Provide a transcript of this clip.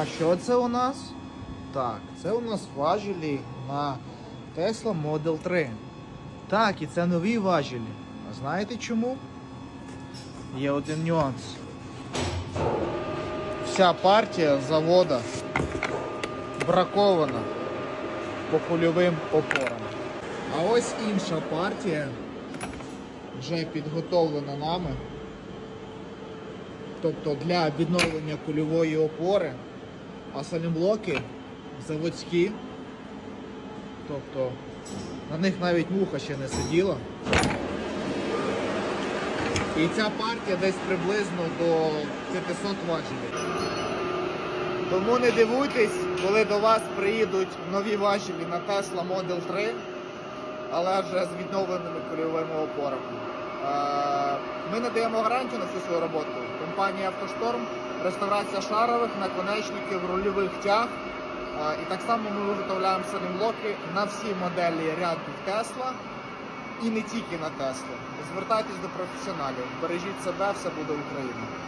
А що це у нас? Так, це у нас важелі на Tesla Model 3. Так, і це нові важелі. А знаєте чому? Є один нюанс. Вся партія завода бракована по кульовим опорам. А ось інша партія вже підготовлена нами. Тобто для відновлення кульової опори, а салімблоки заводські. Тобто на них навіть муха ще не сиділа. І ця партія десь приблизно до 500 важелів. Тому не дивуйтесь, коли до вас приїдуть нові важелі на Tesla Model 3, але вже з відновленими кульовими опорами. Ми надаємо гарантію на всю свою роботу. Компанія Автошторм, реставрація шарових, наконечників, рульових тяг. І так само ми виготовляємо салімблоки на всі моделі ряду Тесла і не тільки на Тесла. Звертайтесь до професіоналів, бережіть себе, все буде Україна.